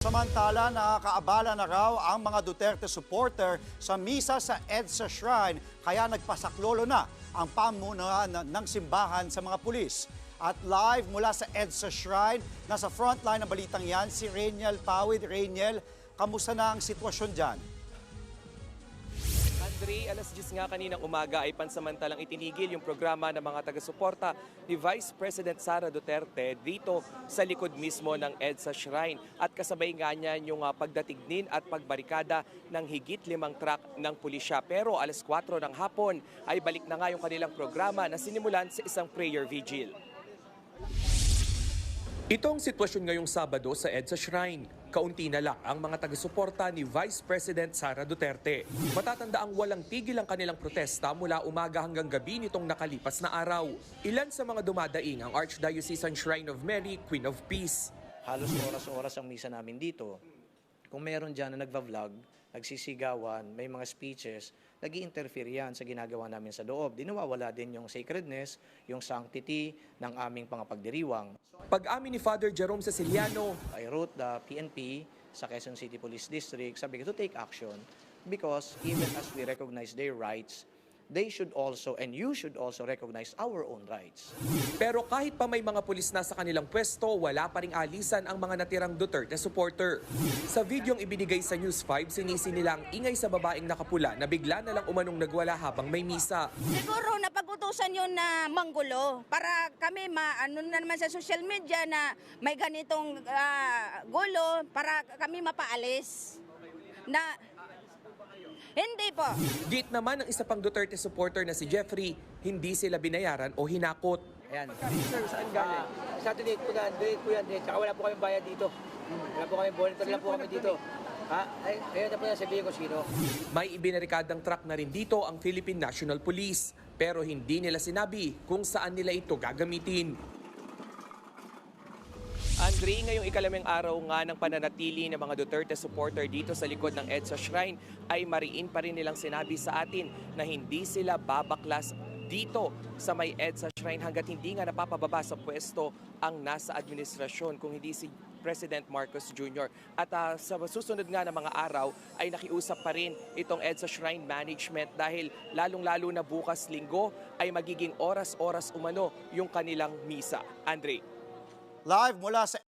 Samantala, nakakaabala na raw ang mga Duterte supporter sa misa sa EDSA Shrine kaya nagpasaklolo na ang pamunuan ng simbahan sa mga pulis. At live mula sa EDSA Shrine, nasa frontline ng balitang yan, si Rainiel Pawid. Rainiel, kamusta na ang sitwasyon dyan? Andre, alas 10 nga kaninang umaga ay pansamantalang itinigil yung programa ng mga taga-suporta ni Vice President Sara Duterte dito sa likod mismo ng EDSA Shrine. At kasabay nga niya yung ah, pagdatignin at pagbarikada ng higit limang truck ng pulisya. Pero alas 4 ng hapon ay balik na nga yung kanilang programa na sinimulan sa isang prayer vigil. Ito ang sitwasyon ngayong Sabado sa EDSA Shrine. Kaunti na lang ang mga taga-suporta ni Vice President Sara Duterte. Matatanda ang walang tigil ang kanilang protesta mula umaga hanggang gabi nitong nakalipas na araw. Ilan sa mga dumadaing ang Archdiocesan Shrine of Mary, Queen of Peace. halos oras-oras ang misa namin dito. Kung meron dyan na nagva-vlog, nagsisigawan, may mga speeches, nag interfere yan sa ginagawa namin sa loob. Di nawawala din yung sacredness, yung sanctity ng aming pangapagdiriwang. Pag-amin ni Father Jerome Ceciliano, I wrote the PNP sa Quezon City Police District, sabi ko to take action because even as we recognize their rights, they should also and you should also recognize our own rights. pero kahit pa may mga pulis na sa kanilang pwesto, wala pa ring alisan ang mga natirang Duterte supporter. Sa videong ibinigay sa News 5, sinisi nila ang ingay sa babaeng nakapula na bigla na lang umanong nagwala habang may misa. Siguro napag-utusan yun na manggulo para kami maano na naman sa social media na may ganitong ah, gulo para kami mapaalis. Na hindi po. Git naman ng isa pang Duterte supporter na si Jeffrey, hindi sila binayaran o hinakot. Ayan. Sir, saan galing? Sa atin po na, donate po yan. eh. Tsaka wala po kami bayad dito. Wala po kami monitor lang po kami dito. Ha? Ay, ayun na po na sabihin ko sino. May ibinarikadang truck na rin dito ang Philippine National Police. Pero hindi nila sinabi kung saan nila ito gagamitin. Andre, ngayong ikalamang araw nga ng pananatili ng mga Duterte supporter dito sa likod ng EDSA Shrine ay mariin pa rin nilang sinabi sa atin na hindi sila babaklas dito sa may EDSA Shrine hanggat hindi nga napapababa sa pwesto ang nasa administrasyon kung hindi si President Marcos Jr. At ah, sa susunod nga ng mga araw ay nakiusap pa rin itong EDSA Shrine Management dahil lalong-lalo na bukas linggo ay magiging oras-oras umano yung kanilang misa. Andre. Live mula sa